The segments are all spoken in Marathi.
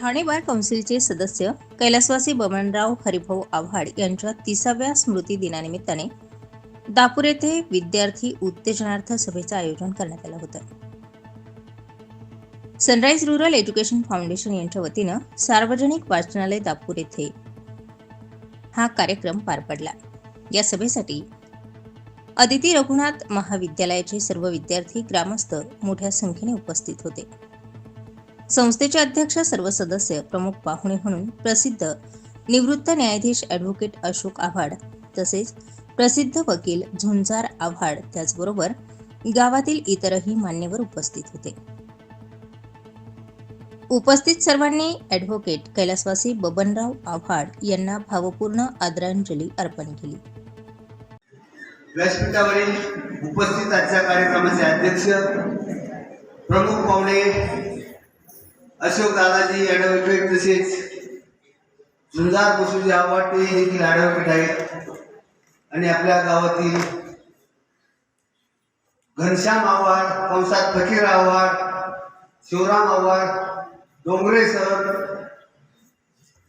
ठाणे बार कौन्सिलचे सदस्य कैलासवासी बबनराव हरिभाऊ आव्हाड यांच्या तिसाव्या स्मृती दिनानिमित्ताने दापूर येथे विद्यार्थी उत्तेजनार्थ सभेचं आयोजन करण्यात आलं होतं. सनराईज रुरल एज्युकेशन फाउंडेशन यांच्या वतीनं सार्वजनिक वाचनालय दापूर येथे हा कार्यक्रम पार पडला. या सभेसाठी अदिती रघुनाथ महाविद्यालयाचे सर्व विद्यार्थी ग्रामस्थ मोठ्या संख्येने उपस्थित होते. संस्थेचे अध्यक्ष सर्व सदस्य प्रमुख पाहुणे म्हणून प्रसिद्ध निवृत्त न्यायाधीश ॲडव्होकेट अशोक आव्हाड तसेच प्रसिद्ध वकील झुंजार आव्हाड त्याचबरोबर गावातील इतरही मान्यवर उपस्थित होते. उपस्थित सर्वांनी ॲडव्होकेट कैलासवासी बबनराव आव्हाड यांना भावपूर्ण आदरांजली अर्पण केली. व्यासपीठावरील उपस्थित आजच्या कार्यक्रमाचे अध्यक्ष प्रमुख पाहुणे अशोक दादाजी ॲडव्होकेट तसेच. झुंजार बसूजी आव्हाड ते देखील ॲडव्होकेट आहेत आणि आपल्या गावातील घनश्याम आव्हाड कंसात फकीर आव्हाड शिवराम आव्हाड डोंगरे सर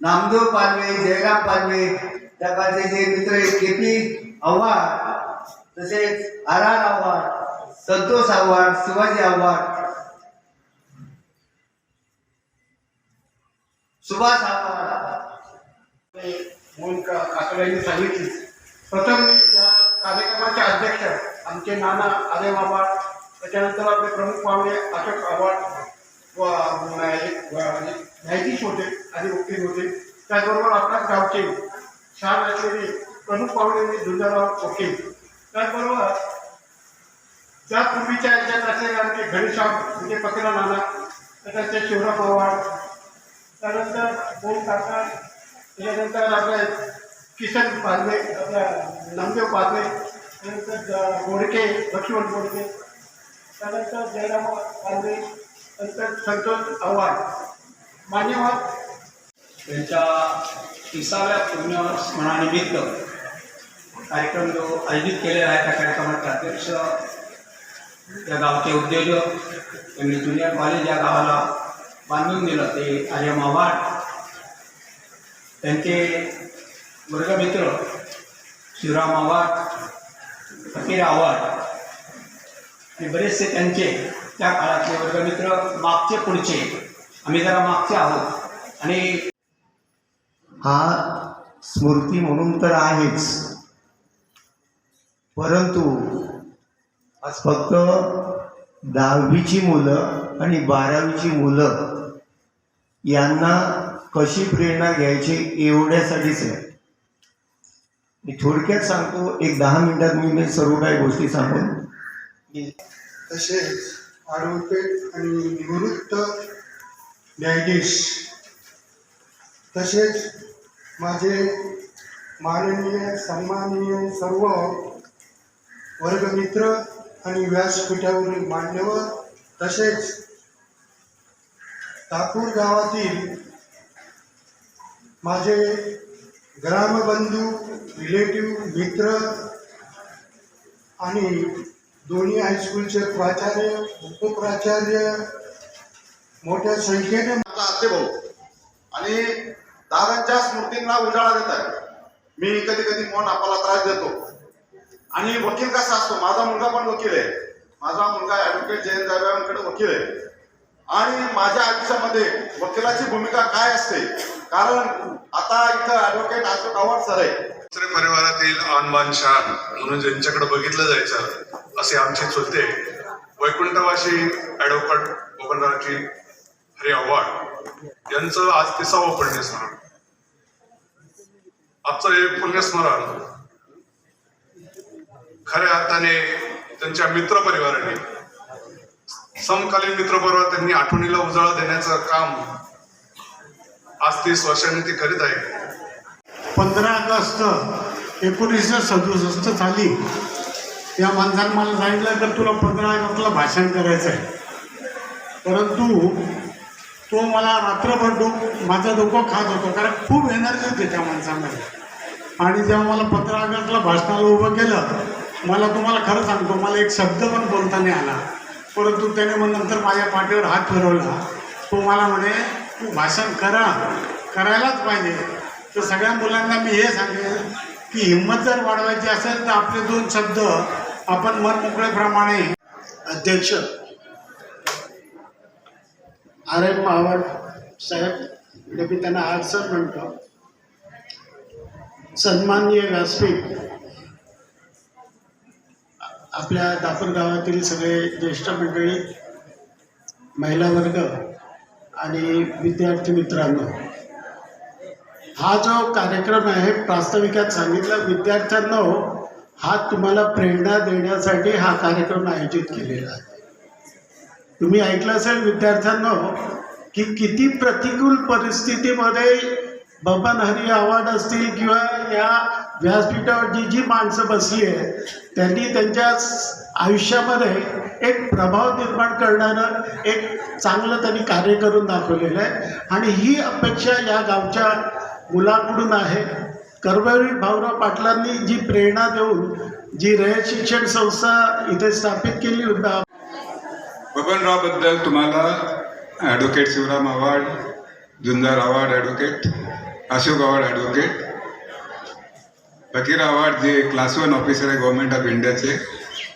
नामदेव पालवे जयराम पालवे त्या काळचे जे मित्र आहेत के पी आव्हाड तसेच आर आर आव्हाड संतोष आव्हाड शिवाजी आव्हाड सुभाष आव्हाड म्हणून काकड्यांनी सांगितली. प्रथम मी या कार्यक्रमाचे अध्यक्ष आमचे नाना आले बाबा. त्याच्यानंतर आपले प्रमुख पाहुणे अशोक आव्हाड न्यायाधीश होते आणि वकील होते. त्याचबरोबर आपल्या गावचे छान असलेले प्रमुख पाहुणे झुंजाराव वकील. त्याचबरोबर त्यापूर्वीच्या याच्यात असलेले आमचे घनश्याम म्हणजे पकरा नाना त्याच्यानंतर शिवराम आव्हाड त्यानंतर दोन काका त्याच्यानंतर आपले किशन पालवे आपल्या नामदेव पालवे त्यानंतर गोडके लक्ष्मण गोडके त्यानंतर जयराम पालवे नंतर संतोष आव्हाड. मान्यवर त्यांच्या तिसाव्या पुण्यस्मरणानिमित्त कार्यक्रम जो आयोजित केलेला आहे त्या कार्यक्रमाचे अध्यक्ष या गावचे उद्योजक त्यांनी ज्युनियर कॉलेज या गावाला बांधून दिलं ते आर्यम आव्हाड त्यांचे वर्गमित्र शिवराम आव्हाड फकीर आव्हाड आणि बरेचसे त्यांचे त्या काळातले वर्गमित्र मागचे पुढचे. आम्ही जरा मागचे आहोत. आणि हा स्मृती म्हणून तर आहेच. परंतु आज फक्त दहावीची मुलं आणि बारावीची मुलं यांना कशी प्रेरणा घ्यायची एवढ्यासाठीच आहे मी थोडक्यात सांगतो एक दहा मिनिटात मी मी सर्व काही गोष्टी सांगून. तसेच आरोपित आणि निवृत्त न्यायाधीश तसेच माझे माननीय सन्माननीय सर्व वर्गमित्र आणि व्यासपीठावरील मान्यवर तसेच टाकूर गावातील माझे ग्रामबंधू रिलेटिव्ह मित्र आणि दोन्ही हायस्कूलचे प्राचार्य उपप्राचार्य मोठ्या संख्येने आमचा आते भाऊ आणि दादांच्या स्मृतींना उजाळा देत आहे. मी कधी कधी मन आपल्याला त्रास देतो. आणि वकील कसा असतो? माझा मुलगा पण वकील आहे. माझा मुलगा ॲडव्होकेट जयंत जाधवांकडे वकील आहे. आणि माझ्या आयुष्यामध्ये वकिलाची भूमिका काय असते? कारण आता इथं ऍडव्होकेट अशोक आव्हाड सर आहे परिवारातील आणबान शान म्हणून ज्यांच्याकडे बघितलं जायचं असे आमचे चुलते वैकुंठवासी ऍडव्होकेट बबनरावजी हरी आव्हाड यांचं आज तिसावं पुण्यस्मरण. आमचं हे पुण्यस्मरण खऱ्या अर्थाने त्यांच्या मित्र परिवाराने समकालीन मित्र त्यांनी आठवणीला उजाळा देण्याचं काम आज तीस वर्षांनी ते करीत आहे पंधरा ऑगस्ट एकोणीसशे सदुसष्ट साली त्या माणसाने मला सांगितलं तर तुला पंधरा ऑगस्टला भाषण करायचं आहे. परंतु तो मला रात्रभर डोक माझं डोकं खात होतं कारण खूप एनर्जी होती त्या माणसामध्ये. आणि जेव्हा मला पंधरा ऑगस्टला भाषणाला उभं केलं मला तुम्हाला खरं सांगतो मला एक शब्द पण बोलता नाही आला. परंतु त्याने मग नंतर माझ्या पाठीवर हात फिरवला. तो मला म्हणे तू भाषण करा. करायलाच पाहिजे. तर सगळ्या मुलांना मी हे सांगेन की हिंमत जर वाढवायची असेल तर आपले दोन शब्द आपण मनमोकळेप्रमाणे अध्यक्ष आर एम मावड साहेब म्हणजे मी त्यांना आरसर म्हणतो. सन्माननीय व्यासपीठ आपल्या दापर गावातील सगळे ज्येष्ठ मंडळी महिला वर्ग आणि विद्यार्थी मित्रांनो हा जो कार्यक्रम आहे प्रास्ताविकात सांगितलं विद्यार्थ्यांना हा तुम्हाला प्रेरणा देण्यासाठी हा कार्यक्रम आयोजित केलेला आहे. तुम्ही ऐकलं असेल विद्यार्थ्यांना की किती प्रतिकूल परिस्थितीमध्ये बबन हरी अवॉर्ड असतील किंवा या व्यासपीठावर जी जी माणसं बसली आहेत त्यांनी त्यांच्या आयुष्यामध्ये एक प्रभाव निर्माण करणारं एक चांगलं त्यांनी कार्य करून दाखवलेलं आहे. आणि ही अपेक्षा या गावच्या मुलांकडून आहे. कर्मवीर भाऊराव पाटलांनी जी प्रेरणा देऊन जी रयत शिक्षण संस्था इथे स्थापित केली होता. बबनरावबद्दल तुम्हाला advocate Shivram Avhad Junjar Avhad advocate Ashok Avhad advocate Fakir award जे क्लास वन ऑफिसर आहे गव्हर्नमेंट ऑफ इंडियाचे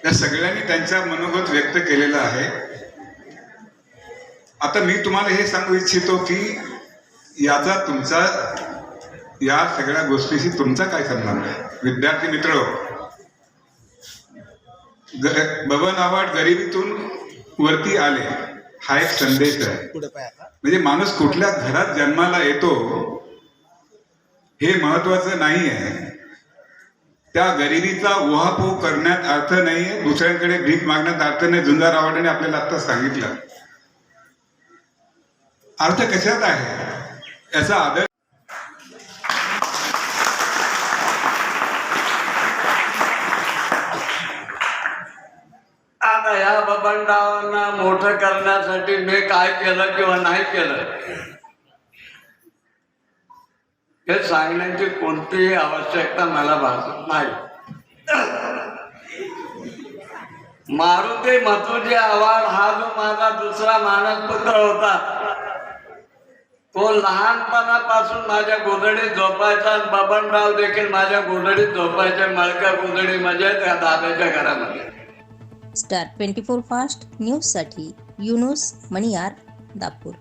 त्या सगळ्यांनी त्यांचा मनोगत व्यक्त केलेला आहे. आता मी तुम्हाला हे सांगू इच्छितो की याचा तुमचा या सगळ्या गोष्टीशी तुमचा काय संबंध आहे? विद्यार्थी मित्र बबन अवॉर्ड गरिबीतून वरती आले हा एक संदेश आहे. म्हणजे माणूस कुठल्या घरात जन्माला येतो हे महत्वाचं नाही आहे त्या गरिबीचा उहापोह करण्यात अर्थ नाहीये. दुसऱ्यांकडे भीक मागण्यात अर्थ नाही. झुंजा आवाडाने आपल्याला आता सांगितलं. अर्थ कशात आहे? याचा आदर आता या बबनरावांना मोठं करण्यासाठी मी काय केलं किंवा नाही केलं? हे सांगण्याची कोणतीही आवश्यकता मला भासत नाही. मारुती मथुजी आव्हाड हा जो माझा दुसरा मानसपुत्र होता तो लहानपणापासून माझ्या गोधडीत झोपायचा बबनराव देखील माझ्या गोधडीत झोपायचे मळकर गोधडी म्हणजे त्या दादाच्या घरामध्ये. स्टार ट्वेंटी फोर फास्ट न्यूजसाठी युनुस मणियार दापूर.